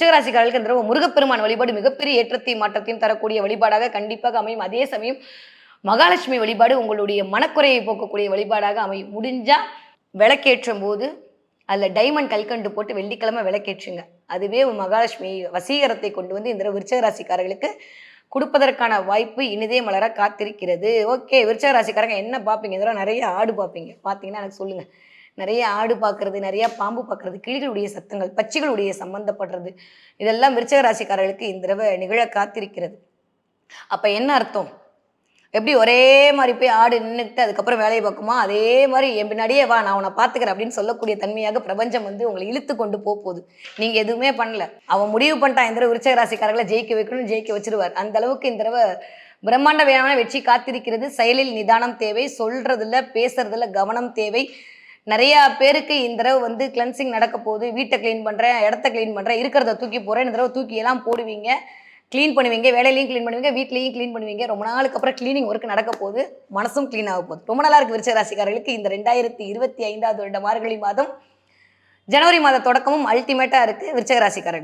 விருச்சகராசிக்காரர்களுக்கு இந்த முருகப்பெருமான் வழிபாடு மிகப்பெரிய ஏற்றத்தையும் மாற்றத்தையும் தரக்கூடிய வழிபாடாக கண்டிப்பாக அமையும். அதே சமயம் மகாலட்சுமி வழிபாடு உங்களுடைய மனக்குறையை போக்கக்கூடிய வழிபாடாக அமையும். முடிஞ்சா விளக்கேற்றும் போது அதில் டைமண்ட் கல்கண்டு போட்டு வெள்ளிக்கிழமை விளக்கேற்றுங்க. அதுவே மகாலட்சுமி வசீகரத்தை கொண்டு வந்து இந்த விருச்சகராசிக்காரர்களுக்கு கொடுப்பதற்கான வாய்ப்பு இனிதே மலர காத்திருக்கிறது. ஓகே விருச்சகராசிக்காரங்க என்ன பார்ப்பீங்க? இதெல்லாம் நிறைய ஆடு பார்ப்பீங்க. பார்த்தீங்கன்னா எனக்கு சொல்லுங்கள் நிறைய ஆடு பார்க்கறது நிறைய பாம்பு பார்க்கறது கிளிகளுடைய சத்தங்கள் பச்சிகளுடைய சம்பந்தப்படுறது. இதெல்லாம் விருச்சக ராசிக்காரர்களுக்கு இந்த தடவை நிகழ காத்திருக்கிறது. அப்ப என்ன அர்த்தம்? எப்படி ஒரே மாதிரி போய் ஆடு நின்றுக்கிட்டு அதுக்கப்புறம் வேலையை பார்க்குமா? அதே மாதிரி என் பின்னாடியே வா நான் உன்னை பார்த்துக்கிறேன் அப்படின்னு சொல்லக்கூடிய தன்மையாக பிரபஞ்சம் வந்து உங்களை இழுத்து கொண்டு போக போகுது நீங்க எதுவுமே பண்ணல. அவன் முடிவு பண்ணிட்டான். இந்த தடவை விருச்சக ராசிக்காரர்களை ஜெயிக்க வைக்கணும்னு ஜெயிக்க வச்சிருவார். அந்த அளவுக்கு இந்த தடவை பிரம்மாண்ட வேளாண் வெற்றி காத்திருக்கிறது. செயலில் நிதானம் தேவை சொல்றதுல பேசுறதுல கவனம் தேவை. நிறைய பேருக்கு இந்த தடவை வந்து கிளென்சிங் நடக்க போகுது. வீட்டை க்ளீன் பண்ணுறேன் இடத்த க்ளீன் பண்ணுறேன் இருக்கிறத தூக்கி போகிறேன் இந்த தடவை தூக்கி எல்லாம் போடுவீங்க. க்ளீன் பண்ணுவீங்க வேலையிலையும் க்ளீன் பண்ணுவீங்க வீட்லேயும் க்ளீன் பண்ணுவீங்க. ரொம்ப நாளுக்கு அப்புறம் க்ளீனிங் ஒர்க் நடக்க போகுது. மனசும் க்ளீன் ஆக போகுது. ரொம்ப நல்லா இருக்கு விருச்சராசிக்காரர்களுக்கு இந்த ரெண்டாயிரத்தி இருபத்தி ஐந்தாவது வருட மார்கழி மாதம் ஜனவரி மாத தொடக்கமும் அல்டிமேட்டாக இருக்குது விருச்சகராசிக்காரர்கள்.